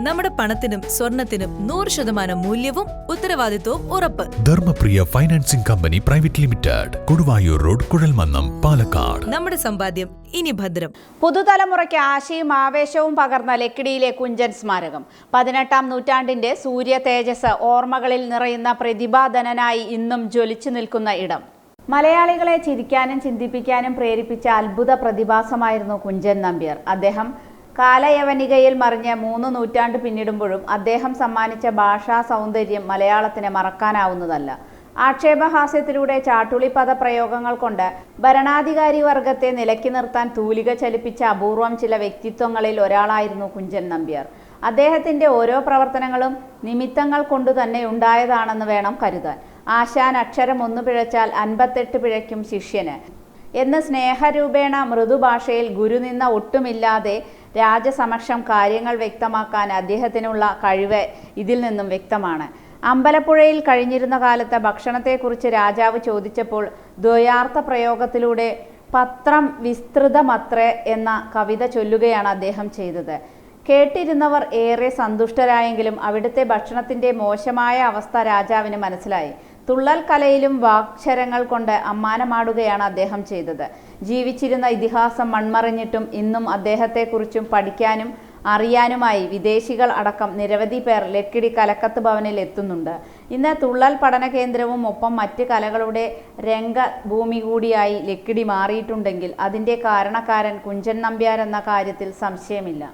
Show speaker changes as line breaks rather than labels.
നമ്മുടെ പണത്തിനും സ്വർണത്തിനും നൂറ് ശതമാനം മൂല്യവും ഉത്തരവാദിത്വവും ഉറപ്പ്.
Dharmapriya financing company private limited Koduvayur road Kuzhalmannam Palakkad.
നമ്മുടെ സമ്പാദ്യം ഇനി ഭദ്രം.
പുതുതലമുറയ്ക്ക് ആശയും ആവേശവും പകർന്ന ലക്കിടിയിലെ കുഞ്ചൻ സ്മാരകം. പതിനെട്ടാം നൂറ്റാണ്ടിന്റെ സൂര്യ തേജസ് ഓർമ്മകളിൽ നിറയുന്ന പ്രതിഭാധനനായി ഇന്നും ജ്വലിച്ചു നിൽക്കുന്ന ഇടം. മലയാളികളെ ചിരിക്കാനും ചിന്തിപ്പിക്കാനും പ്രേരിപ്പിച്ച അത്ഭുത പ്രതിഭാസമായിരുന്നു കുഞ്ചൻ നമ്പ്യാർ. അദ്ദേഹം കാലയവനികയിൽ മറിഞ്ഞ് മൂന്ന് നൂറ്റാണ്ട് പിന്നിടുമ്പോഴും അദ്ദേഹം സമ്മാനിച്ച ഭാഷാ സൗന്ദര്യം മലയാളത്തിന് മറക്കാനാവുന്നതല്ല. ആക്ഷേപഹാസ്യത്തിലൂടെ ചാട്ടുളി പദപ്രയോഗങ്ങൾ കൊണ്ട് ഭരണാധികാരി വർഗത്തെ നിലയ്ക്ക് നിർത്താൻ തൂലിക ചലിപ്പിച്ച അപൂർവം ചില വ്യക്തിത്വങ്ങളിൽ ഒരാളായിരുന്നു കുഞ്ചൻ നമ്പ്യാർ. അദ്ദേഹത്തിന്റെ ഓരോ പ്രവർത്തനങ്ങളും നിമിത്തങ്ങൾ കൊണ്ടു തന്നെ ഉണ്ടായതാണെന്ന് വേണം കരുതാൻ. ആശാൻ അക്ഷരം ഒന്ന് പിഴച്ചാൽ അൻപത്തെട്ട് പിഴയ്ക്കും ശിഷ്യന്. എന്ന് സ്നേഹരൂപേണ മൃദുഭാഷയിൽ ഗുരുനിന്ന ഒട്ടുമില്ലാതെ രാജസമക്ഷം കാര്യങ്ങൾ വ്യക്തമാക്കാൻ അദ്ദേഹത്തിനുള്ള കഴിവ് ഇതിൽ നിന്നും വ്യക്തമാണ്. അമ്പലപ്പുഴയിൽ കഴിഞ്ഞിരുന്ന കാലത്ത് ഭക്ഷണത്തെക്കുറിച്ച് രാജാവ് ചോദിച്ചപ്പോൾ ദ്വയാർത്ഥ പ്രയോഗത്തിലൂടെ പത്രം വിസ്തൃതമത്രേ എന്ന കവിത ചൊല്ലുകയാണ് അദ്ദേഹം ചെയ്തത്. കേട്ടിരുന്നവർ ഏറെ സന്തുഷ്ടരായെങ്കിലും അവിടുത്തെ ഭക്ഷണത്തിന്റെ മോശമായ അവസ്ഥ രാജാവിന് മനസ്സിലായി. തുള്ളൽ കലയിലും വാക്ഷരങ്ങൾ കൊണ്ട് അമ്മാനമാടുകയാണ് അദ്ദേഹം ചെയ്തത്. ജീവിച്ചിരുന്ന ഇതിഹാസം മൺമറിഞ്ഞിട്ടും ഇന്നും അദ്ദേഹത്തെക്കുറിച്ചും പഠിക്കാനും അറിയാനുമായി വിദേശികൾ അടക്കം നിരവധി പേർ ലക്കിടി കലക്കത്ത് ഭവനിൽ എത്തുന്നുണ്ട്. ഇന്ന് തുള്ളൽ പഠന കേന്ദ്രവും ഒപ്പം മറ്റ് കലകളുടെ രംഗഭൂമി കൂടിയായി ലക്കിടി മാറിയിട്ടുണ്ടെങ്കിൽ അതിന്റെ കാരണക്കാരൻ കുഞ്ചൻ നമ്പ്യാർ എന്ന കാര്യത്തിൽ സംശയമില്ല.